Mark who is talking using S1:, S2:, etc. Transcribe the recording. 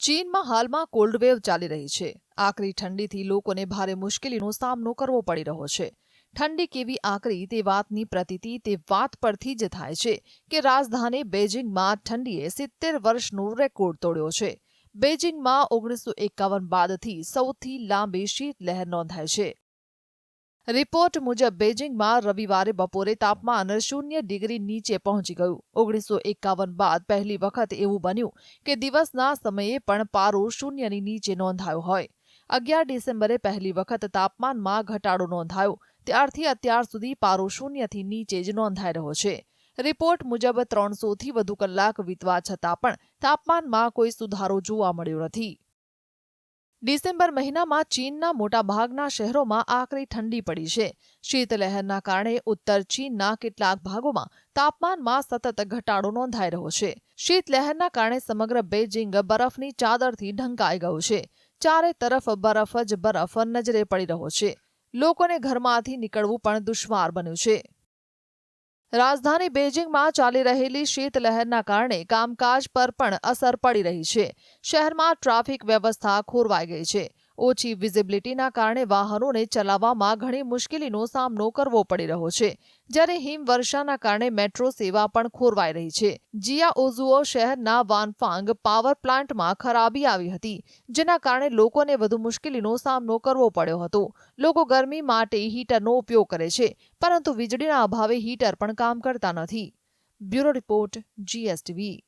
S1: ચીનમાં હાલમાં cold wave ચાલી રહી છે. આકરી ઠંડીથી લોકોને ભારે મુશ્કેલીનો સામનો કરવો પડી રહ્યો છે. ઠંડી કેવી આકરી તે વાતની પ્રતીતિ તે વાત પરથી જ થાય છે કે રાજધાની બેઇજિંગમાં ઠંડીએ સિત્તેર વર્ષનો રેકોર્ડ તોડ્યો છે. બેજિંગમાં ઓગણીસો એકાવન બાદથી સૌથી લાંબી શીતલહેર નોંધાય છે. રિપોર્ટ મુજબ બેઇજિંગમાં રવિવારે બપોરે તાપમાન શૂન્ય ડિગ્રી નીચે પહોંચી ગયું. ઓગણીસો એકાવન બાદ પહેલી વખત એવું બન્યું કે દિવસના સમયે પણ પારો શૂન્યની નીચે નોંધાયો હોય. અગિયાર ડિસેમ્બરે પહેલી વખત તાપમાનમાં ઘટાડો નોંધાયો. ત્યારથી અત્યાર સુધી પારો શૂન્યથી નીચે જ નોંધાઈ રહ્યો છે. રિપોર્ટ મુજબ ત્રણસોથી વધુ કલાક વીતવા છતાં પણ તાપમાનમાં કોઈ સુધારો જોવા મળ્યો નથી. ડિસેમ્બર મહિનામાં ચીનના મોટાભાગના શહેરોમાં આકરી ઠંડી પડી છે. શીતલહેરના કારણે ઉત્તર ચીનના કેટલાક ભાગોમાં તાપમાનમાં સતત ઘટાડો નોંધાઈ રહ્યો છે. શીતલહેરના કારણે સમગ્ર બેઇજિંગ બરફની ચાદરથી ઢંકાઈ ગયું છે. ચારે તરફ બરફ જ બરફ નજરે પડી રહ્યો છે. લોકોને ઘરમાંથી નીકળવું પણ દુશ્વાર બન્યું છે. રાજધાની બેઇજિંગમાં ચાલી રહેલી શીતલહેરના કારણે કામકાજ પર પણ અસર પડી રહી છે. શહેરમાં ટ્રાફિક વ્યવસ્થા ખોરવાઈ ગઈ છે. ઓછી વિઝિબિલિટીના કારણે વાહનોને ચલાવવામાં ઘણી મુશ્કેલીનો સામનો કરવો પડી રહ્યો છે. જ્યારે હિમવર્ષાના કારણે મેટ્રો સેવા પણ ખોરવાઈ રહી છે. જિયા ઓઝુઓ શહેરના વાનફાંગ પાવર પ્લાન્ટમાં ખરાબી આવી હતી, જેના કારણે લોકોને વધુ મુશ્કેલીનો સામનો કરવો પડ્યો હતો. લોકો ગરમી માટે હીટરનો ઉપયોગ કરે છે, પરંતુ વીજળીના અભાવે હીટર પણ કામ કરતા નથી. Bureau report, GSTV.